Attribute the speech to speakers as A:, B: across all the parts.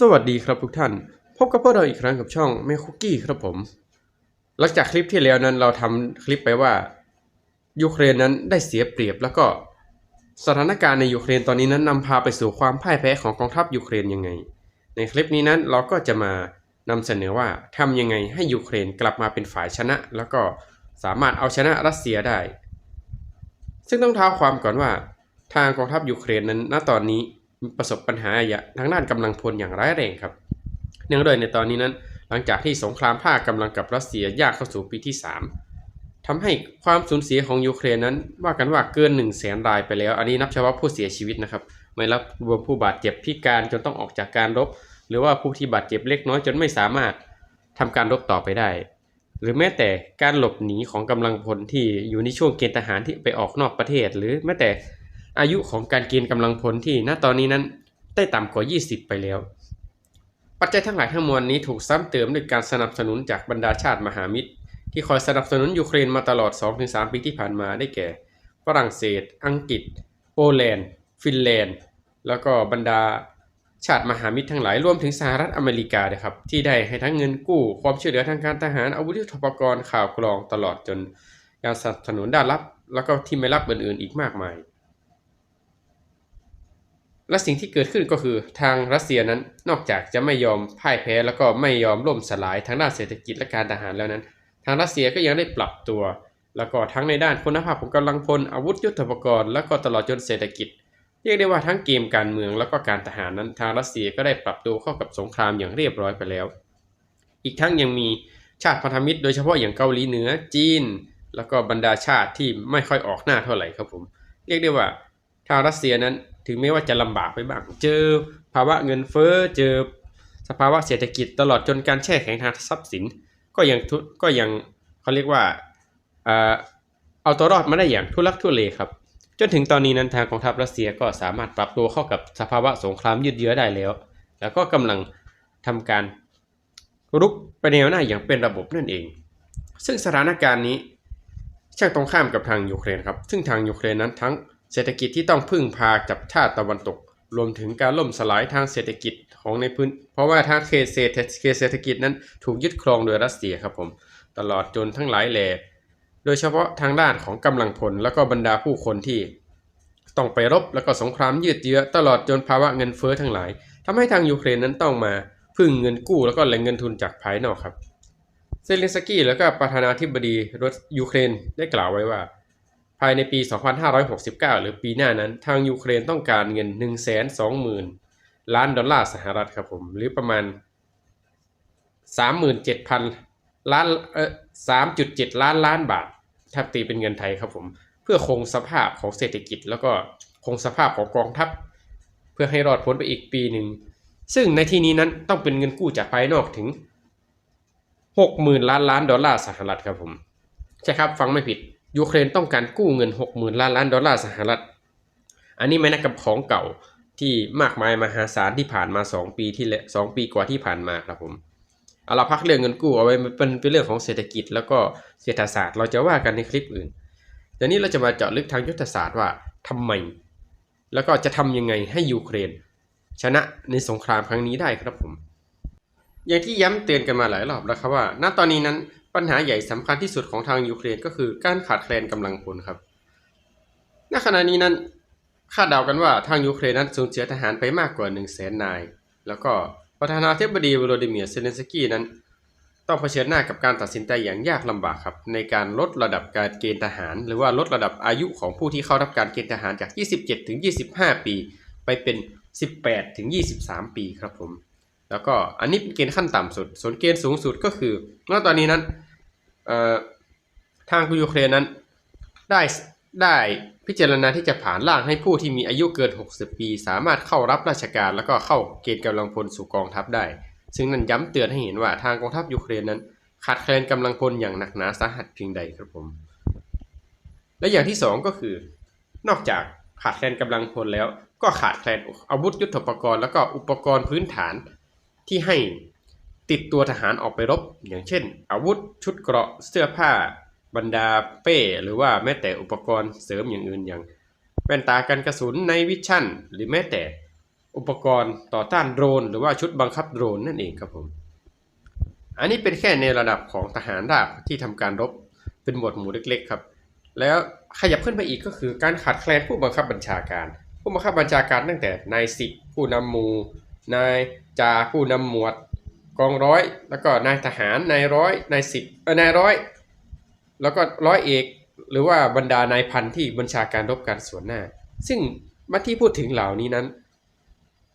A: สวัสดีครับทุกท่าน พบกับพวกเราอีกครั้งกับช่องแม่คุกกี้ครับผม หลังจากคลิปที่แล้วนั้นเราทำคลิปไปว่ายูเครนนั้นได้เสียเปรียบ แล้วก็สถานการณ์ในยูเครนตอนนี้นั้นนำพาไปสู่ความพ่ายแพ้ของกองทัพยูเครนยังไง ในคลิปนี้นั้นเราก็จะมานำเสนอว่าทำยังไงให้ยูเครนกลับมาเป็นฝ่ายชนะ แล้วก็สามารถเอาชนะรัสเซียได้ ซึ่งต้องเท้าความก่อนว่าทางกองทัพยูเครนนั้นณตอนนี้ ประสบปัญหาทางด้านกำลังพลอย่างร้ายแรงครับ เนื่องด้วยในตอนนี้นั้น หลังจากที่สงครามภาคกำลังกับรัสเซียยางเข้าสู่ปีที่ 3ทำให้ความสูญเสียของยูเครนนั้น ว่ากันว่าเกิน1 0 0 0 0แสนรายไปแล้ว อันนี้นับเฉพาะผู้เสียชีวิตนะครับ ไม่รับรวมผู้บาดเจ็บพิการจนต้องออกจากการรบ หรือว่าผู้ที่บาดเจ็บเล็กน้อยจนไม่สามารถทำการรบต่อไปได้ หรือแม้แต่การหลบหนีของกำลังพลที่อยู่ในช่วงเกณฑ์ทหารที่ไปออกนอกประเทศ หรือแม้แต่ อายุของการเกณฑ์กำลังพลที่ณตอนนี้นั้นได้ต่ำกว่า 20 ไปแล้ว ปัจจัยทั้งหลายทั้งมวลนี้ถูกซ้ำเติมด้วยการสนับสนุนจากบรรดาชาติมหามิตร ที่คอยสนับสนุนยูเครนมาตลอด 2-3 ปีที่ผ่านมาได้แก่ ฝรั่งเศส อังกฤษ โปแลนด์ ฟินแลนด์ แล้วก็บรรดาชาติมหามิตรทั้งหลายรวมถึงสหรัฐอเมริกานะครับที่ได้ให้ทั้งเงินกู้ความช่วยเหลือทางการทหารอาวุธยุทโธปกรณ์ข่าวกรองตลอดจนการสนับสนุนด้านลับ แล้วก็ที่ไม่ลับอื่นๆอีกมากมาย และสิ่งที่เกิดขึ้นก็คือทางรัสเซียนั้นนอกจากจะไม่ยอมพ่ายแพ้แล้วก็ไม่ยอมล่มสลายทางด้านเศรษฐกิจและการทหารแล้วนั้น ทางรัสเซียก็ยังได้ปรับตัว แล้วก็ทั้งในด้านคุณภาพของกำลังพลอาวุธยุทโธปกรณ์แล้วก็ตลอดจนเศรษฐกิจ เรียกได้ว่าทั้งเกมการเมืองแล้วก็การทหารนั้น ทางรัสเซียก็ได้ปรับตัวเข้ากับสงครามอย่างเรียบร้อยไปแล้ว อีกทั้งยังมีชาติพันธมิตร โดยเฉพาะอย่างเกาหลีเหนือจีน แล้วก็บรรดาชาติที่ไม่ค่อยออกหน้าเท่าไหร่ครับผม เรียกได้ว่าทางรัสเซียนั้น ถึงแม้ว่าจะลำบากไปบ้าง เจอภาวะเงินเฟ้อ เจอสภาวะเศรษฐกิจตลอดจนการแช่แข็งทางทรัพย์สิน ก็ยังทุก็ยังเขาเรียกว่าเอาตัวรอดมาได้อย่างทุลักทุเลครับ จนถึงตอนนี้นั้นทางกองทัพรัสเซียก็สามารถปรับตัวเข้ากับสภาวะสงครามยืดเยื้อได้แล้ว แล้วก็กำลังทำการรุกไปแนวหน้าอย่างเป็นระบบนั่นเอง ซึ่งสถานการณ์นี้ช่างตรงข้ามกับทางยูเครนครับ ซึ่งทางยูเครนนั้นทั้ง เศรษฐกิจที่ต้องพึ่งพาจับชาติตะวันตก รวมถึงการล่มสลายทางเศรษฐกิจของในพื้น เพราะว่าทางเขตเศรษฐเศรษฐกิจนั้นถูกยึดครองโดยรัสเซียครับผม ตลอดจนทั้งหลายแหล่โดยเฉพาะทางด้านของกำลังพลแล้วก็บรรดาผู้คนที่ ต้องไปรบแล้วก็สงครามยืดเยื้อตลอดจนภาวะเงินเฟ้อทั้งหลายทำให้ทางยูเครนนั้นต้องมาพึ่งเงินกู้แล้วก็แหล่งเงินทุนจากภายนอกครับเซเลนสกี้แล้วก็ประธานาธิบดีรัสยูเครนได้กล่าวไว้ว่า ภายในปี 2569 หรือปีหน้านั้น ทางยูเครนต้องการเงิน 120,000 ล้านดอลลาร์สหรัฐครับผม หรือประมาณ 37,000 ล้านเอ่อ3.7 ล้านล้านบาท ถ้าตีเป็นเงินไทยครับผม เพื่อคงสภาพของเศรษฐกิจ แล้วก็คงสภาพของกองทัพ เพื่อให้รอดพ้นไปอีกปีหนึ่ง ซึ่งในที่นี้นั้นต้องเป็นเงินกู้จากภายนอกถึง 60,000 ล้านล้านดอลลาร์สหรัฐครับผม ใช่ครับ ฟังไม่ผิด ยูเครนต้องการกู้เงิน 60,000 ล้านล้านดอลลาร์สหรัฐ อันนี้ไม่นับกับของเก่าที่มากมายมหาศาลที่ผ่านมา 2 ปีที่และ2ปีกว่าที่ผ่านมาครับผมเอาเราพักเรื่องเงินกู้เอาไว้เป็นเป็นเรื่องของเศรษฐกิจแล้วก็เศรษฐศาสตร์เราจะว่ากันในคลิปอื่นเดี๋ยวนี้เราจะมาเจาะลึกทางยุทธศาสตร์ว่าทำไม แล้วก็จะทำยังไงให้ยูเครน ชนะในสงครามครั้งนี้ได้ครับผม อย่างที่ย้ำเตือนกันมาหลายรอบแล้วครับว่า ณตอนนี้นั้น ปัญหาใหญ่สำคัญที่สุดของทางยูเครนก็คือการขาดแคลนกำลังพลครับ ณ ขณะนี้นั้นคาดเดากันว่าทางยูเครนนั้นสูญเสียทหารไปมากกว่า1 0 0 0 0แสนนาย แล้วก็ประธานาธิบดีวโลดิเมียร์เซเลนสกี้นั้น ต้องเผชิญหน้ากับการตัดสินใจอย่างยากลำบากครับ ในการลดระดับการเกณฑ์ทหาร หรือว่าลดระดับอายุของผู้ที่เข้ารับการเกณฑ์ทหารจาก 27 ถึง 25 ปี ไปเป็น 18 ถึง 23 ปีครับผม แล้วก็อันนี้เป็นเกณฑ์ขั้นต่ำสุด ส่วนเกณฑ์สูงสุดก็คือณตอนนี้นั้น ทางยูเครนนั้นได้ได้พิจารณาที่จะผ่านร่างให้ผู้ที่มีอายุเกิน 60 ปี สามารถเข้ารับราชการแล้วก็เข้าเกณฑ์กำลังพลสู่กองทัพได้ ซึ่งนั่นย้ำเตือนให้เห็นว่าทางกองทัพยูเครนนั้น ขาดแคลนกำลังพลอย่างหนักหนาสาหัสเพียงใดครับผม และอย่างที่สองก็คือ นอกจากขาดแคลนกำลังพลแล้ว ก็ขาดแคลนอาวุธยุทโธปกรณ์ แล้วก็อุปกรณ์พื้นฐานที่ให้ ติดตัวทหารออกไปรบ อย่างเช่น อาวุธชุดเกราะเสื้อผ้า บรรดาเป้ หรือว่าแม้แต่อุปกรณ์เสริมอย่างอื่นอย่างแว่นตากันกระสุนในวิชั่น หรือแม้แต่อุปกรณ์ต่อต้านโดรน หรือว่าชุดบังคับโดรนนั่นเองครับผม อันนี้เป็นแค่ในระดับของทหารราบที่ทำการรบเป็นหมวดหมู่เล็ก ๆ ครับ แล้วขยับขึ้นไปอีกก็คือการขาดแคลนผู้บังคับบัญชาการ ผู้บังคับบัญชาการตั้งแต่นายสิบผู้นำหมู่นายจ่าผู้นำหมวด กองร้อย แล้วก็นายทหารนายร้อยนายสิบเออนายร้อย แล้วก็ร้อยเอก หรือว่าบรรดานายพันที่บัญชาการรบการส่วนหน้า ซึ่งมาที่พูดถึงเหล่านี้นั้น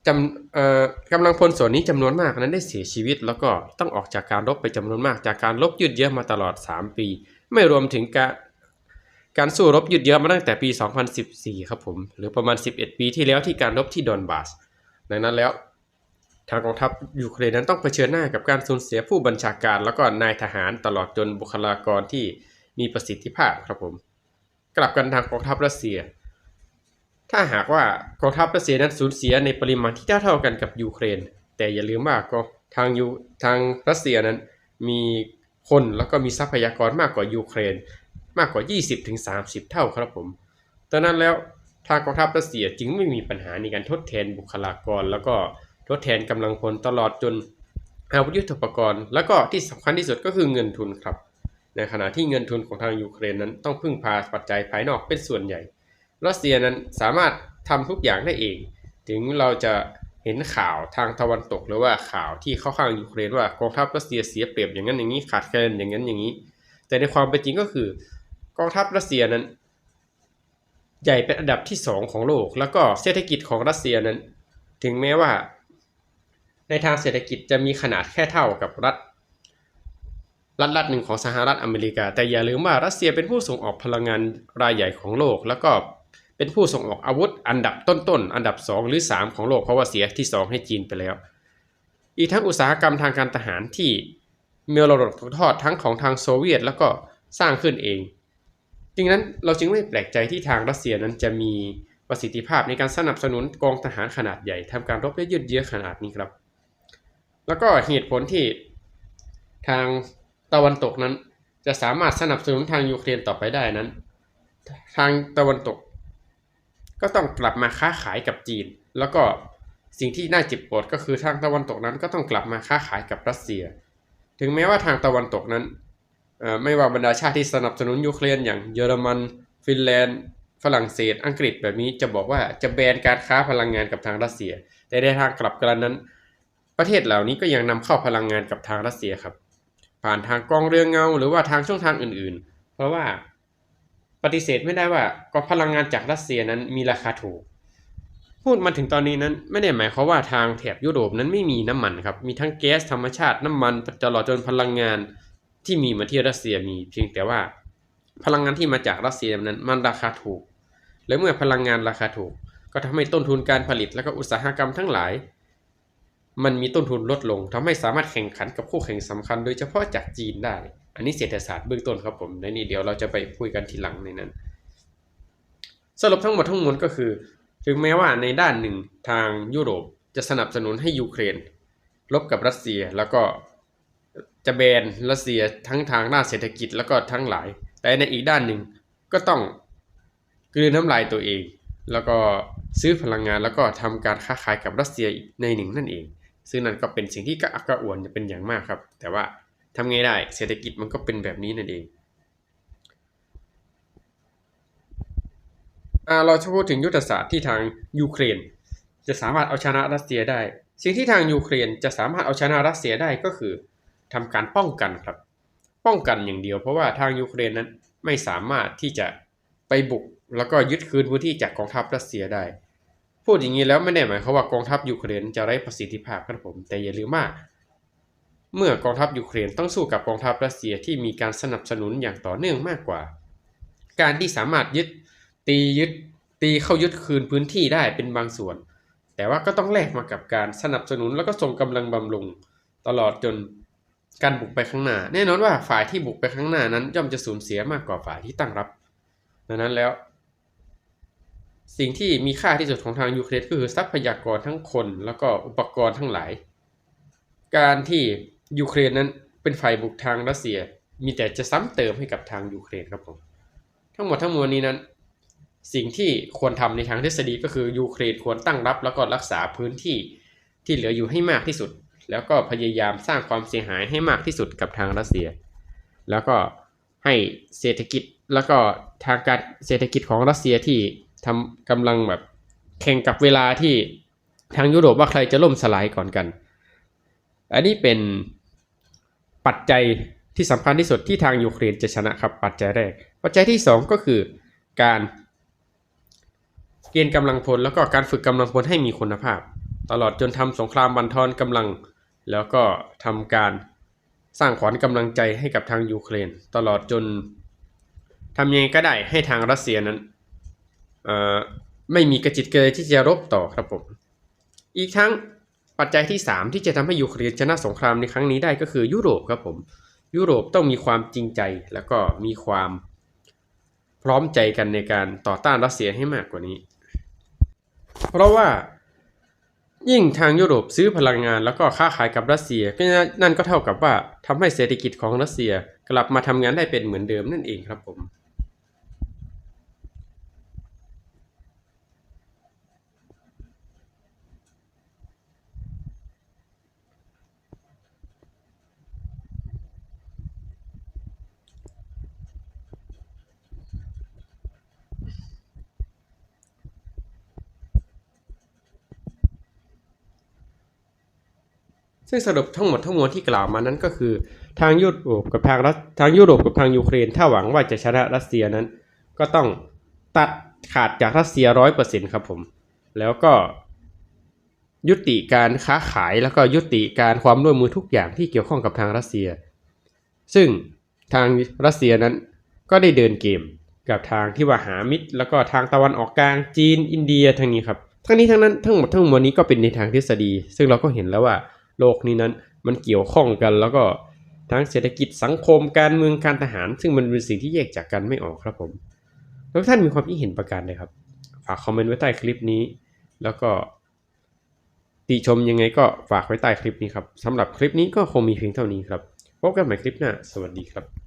A: จำเอ่อกำลังพลส่วนนี้จำนวนมากนั้นได้เสียชีวิต แล้วก็ต้องออกจากการรบไปจำนวนมากจากการรบยืดเยื้อมาตลอด 3 ปี ไม่รวมถึงการการสู้รบยืดเยื้อมาตั้งแต่ปี 2014 ครับผม หรือประมาณ 11 ปีที่แล้วที่การรบที่ดอนบาส ดังนั้นแล้ว ทางกองทัพยูเครนนั้นต้องเผชิญหน้ากับการสูญเสียผู้บัญชาการ แล้วก็นายทหารตลอดจนบุคลากรที่มีประสิทธิภาพครับผม กลับกันทางกองทัพรัสเซีย ถ้าหากว่ากองทัพรัสเซียนั้นสูญเสียในปริมาณที่เท่าเท่ากันกับยูเครน แต่อย่าลืมว่าก็ทางยูทางรัสเซียนั้นมีคนแล้วก็มีทรัพยากรมากกว่ายูเครน มากกว่า 20-30 เท่าครับผมดังนั้นแล้วทางกองทัพรัสเซียจึงไม่มีปัญหาในการทดแทนบุคลากรแล้วก็ ทดแทนกำลังพลตลอดจนอาวุธยุทโธปกรณ์ แล้วก็ที่สำคัญที่สุดก็คือเงินทุนครับ ในขณะที่เงินทุนของทางยูเครนนั้นต้องพึ่งพาปัจจัยภายนอกเป็นส่วนใหญ่ รัสเซียนั้นสามารถทำทุกอย่างได้เอง ถึงเราจะเห็นข่าวทางตะวันตกหรือว่าข่าวที่เข้าข้างยูเครนว่ากองทัพรัสเซียเสียเปรียบอย่างนั้นอย่างนี้ขาดแคลนอย่างนั้นอย่างนี้ แต่ในความเป็นจริงก็คือกองทัพรัสเซียนั้น ใหญ่เป็นอันดับที่สองของโลก แล้วก็เศรษฐกิจของรัสเซียนั้น ถึงแม้ว่า ในทางเศรษฐกิจจะมีขนาดแค่เท่ากับรัฐ รัฐรัฐหนึ่งของสหรัฐอเมริกา แต่อย่าลืมว่ารัสเซียเป็นผู้ส่งออกพลังงานรายใหญ่ของโลก แล้วก็เป็นผู้ส่งออกอาวุธอันดับต้นๆอันดับ 2 หรือ 3 ของโลกเพราะว่าเสียที่ 2 ให้จีนไปแล้ว อีกทั้งอุตสาหกรรมทางการทหารที่มีมรดกตกทอดทั้งของทางโซเวียตแล้วก็สร้างขึ้นเองดังนั้นเราจึงไม่แปลกใจที่ทางรัสเซียนั้นจะมีประสิทธิภาพในการสนับสนุนกองทหารขนาดใหญ่ทำการรบได้ยืดเยื้อขนาดนี้ครับ แล้วก็เหตุผลที่ทางตะวันตกนั้น จะสามารถสนับสนุนทางยูเครนต่อไปได้นั้น ทางตะวันตก ก็ต้องกลับมาค้าขายกับจีน แล้วก็สิ่งที่น่าเจ็บปวดก็คือทางตะวันตกนั้นก็ต้องกลับมาค้าขายกับรัสเซีย ถึงแม้ว่าทางตะวันตกนั้นไม่ว่าบรรดาชาติที่สนับสนุนยูเครนอย่างเยอรมัน ฟินแลนด์ ฝรั่งเศส อังกฤษแบบนี้จะบอกว่าจะแบนการค้าพลังงานกับทางรัสเซีย แต่ในทางกลับกันนั้น ประเทศเหล่านี้ก็ยังนำเข้าพลังงานกับทางรัสเซียครับ ผ่านทางกองเรือเงา หรือว่าทางช่องทางอื่นๆ เพราะว่าปฏิเสธไม่ได้ว่าก็พลังงานจากรัสเซียนั้นมีราคาถูก พูดมาถึงตอนนี้นั้นไม่ได้หมายความว่าทางแถบยุโรปนั้นไม่มีน้ำมันครับ มีทั้งแก๊สธรรมชาติน้ำมันตลอดจนพลังงานที่มีมาที่รัสเซียมี เพียงแต่ว่าพลังงานที่มาจากรัสเซียนั้นมันราคาถูก และเมื่อพลังงานราคาถูก ก็ทำให้ต้นทุนการผลิตและก็อุตสาหกรรมทั้งหลาย มันมีต้นทุนลดลงทำให้สามารถแข่งขันกับคู่แข่งสำคัญ โดยเฉพาะจากจีนได้ อันนี้เศรษฐศาสตร์เบื้องต้นครับผมในนี้เดี๋ยวเราจะไปคุยกันทีหลังในนั้น สรุปทั้งหมดทั้งมวลก็คือ ถึงแม้ว่าในด้านหนึ่งทางยุโรปจะสนับสนุนให้ยูเครนรบกับรัสเซียแล้วก็จะแบนรัสเซียทั้งทางด้านเศรษฐกิจแล้วก็ทั้งหลาย แต่ในอีกด้านหนึ่งก็ต้องกลืนน้ำลายตัวเอง แล้วก็ซื้อพลังงานแล้วก็ทำการค้าขายกับรัสเซียอีกในหนึ่งนั่นเอง ซึ่งนั่นก็เป็นสิ่งที่กระอักกระอ่วนจะเป็นอย่างมากครับ แต่ว่าทำไงได้เศรษฐกิจมันก็เป็นแบบนี้นั่นเองเราจะพูดถึงยุทธศาสตร์ที่ทางยูเครน จะสามารถเอาชนะรัสเซียได้ สิ่งที่ทางยูเครนจะสามารถเอาชนะรัสเซียได้ก็คือทำการป้องกันครับ ป้องกันอย่างเดียว เพราะว่าทางยูเครนนั้นไม่สามารถที่จะไปบุกแล้วก็ยึดคืนพื้นที่จากกองทัพรัสเซียได้ พูดอย่างนี้แล้วไม่ได้หมายความว่ากองทัพยูเครนจะไร้ประสิทธิภาพครับผม แต่อย่าลืมว่าเมื่อกองทัพยูเครนต้องสู้กับกองทัพรัสเซียที่มีการสนับสนุนอย่างต่อเนื่องมากกว่า การที่สามารถยึดตียึดตีเข้ายึดคืนพื้นที่ได้เป็นบางส่วน แต่ว่าก็ต้องแลกมากับการสนับสนุนแล้วก็ส่งกำลังบำรุง ตลอดจนการบุกไปข้างหน้า แน่นอนว่าฝ่ายที่บุกไปข้างหน้านั้นย่อมจะสูญเสียมากกว่าฝ่ายที่ตั้งรับดังนั้นแล้ว สิ่งที่มีค่าที่สุดของทางยูเครนก็คือทรัพยากรทั้งคนแล้วก็อุปกรณ์ทั้งหลาย การที่ยูเครนนั้นเป็นฝ่ายบุกทางรัสเซีย มีแต่จะซ้ำเติมให้กับทางยูเครนครับผมทั้งหมดทั้งมวลนี้นั้น สิ่งที่ควรทำในทางทฤษฎีก็คือยูเครนควรตั้งรับ แล้วก็รักษาพื้นที่ที่เหลืออยู่ให้มากที่สุด แล้วก็พยายามสร้างความเสียหายให้มากที่สุดกับทางรัสเซีย แล้วก็ให้เศรษฐกิจแล้วก็ทางการเศรษฐกิจของรัสเซียที่ ทำกำลังแบบแข่งกับเวลาที่ทางยุโรปว่าใครจะล่มสลายก่อนกัน อันนี้เป็นปัจจัยที่สำคัญที่สุดที่ทางยูเครนจะชนะครับปัจจัยแรก ปัจจัยที่ 2 ก็คือการเกณฑ์กำลังพลแล้วก็การฝึกกำลังพลให้มีคุณภาพ ตลอดจนทำสงครามบันทอนกำลัง แล้วก็ทำการสร้างขวัญกำลังใจให้กับทางยูเครน ตลอดจนทำยังไงก็ได้ให้ทางรัสเซียนั้น ไม่มีกระจิตเกระใจที่จะรบต่อครับผม อีกทั้งปัจจัยที่ 3 ที่จะทำให้ยูเครนชนะสงครามในครั้งนี้ได้ก็คือยุโรปครับผม ยุโรปต้องมีความจริงใจแล้วก็มีความพร้อมใจกันในการต่อต้านรัสเซียให้มากกว่านี้ เพราะว่ายิ่งทางยุโรปซื้อพลังงานแล้วก็ค้าขายกับรัสเซียก็นั่นก็เท่ากับว่าทำให้เศรษฐกิจของรัสเซียกลับมาทำงานได้เป็นเหมือนเดิมนั่นเองครับผม ซึ่งสรุปทั้งหมดทั้งมวลที่กล่าวมานั้นก็คือ ทางยุโรปกับทางรัสทางยุโรปกับทางยูเครน ถ้าหวังว่าจะชนะรัสเซียนั้น ก็ต้องตัดขาดจากรัสเซียร้อยเปอร์เซ็นต์ครับผม แล้วก็ยุติการค้าขายแล้วก็ยุติการความร่วมมือทุกอย่างที่เกี่ยวข้องกับทางรัสเซีย ซึ่งทางรัสเซียนั้นก็ได้เดินเกมกับทางที่ว่าหามิตร แล้วก็ทางตะวันออกกลางจีนอินเดียทางนี้ครับทั้งนี้ทั้งนั้นทั้งหมดทั้งมวลนี้ก็เป็นในทางทฤษฎี ซึ่งเราก็เห็นแล้วว่า โลกนี้นั้นมันเกี่ยวข้องกันแล้วก็ทั้งเศรษฐกิจสังคมการเมืองการทหาร ซึ่งมันเป็นสิ่งที่แยกจากกันไม่ออกครับผม แล้วท่านมีความคิดเห็นประการใดครับ ฝากคอมเมนต์ไว้ใต้คลิปนี้ แล้วก็ ติชมยังไงก็ฝากไว้ใต้คลิปนี้ครับสำหรับคลิปนี้ก็คงมีเพียงเท่านี้ครับพบกันใหม่คลิปหน้า สวัสดีครับ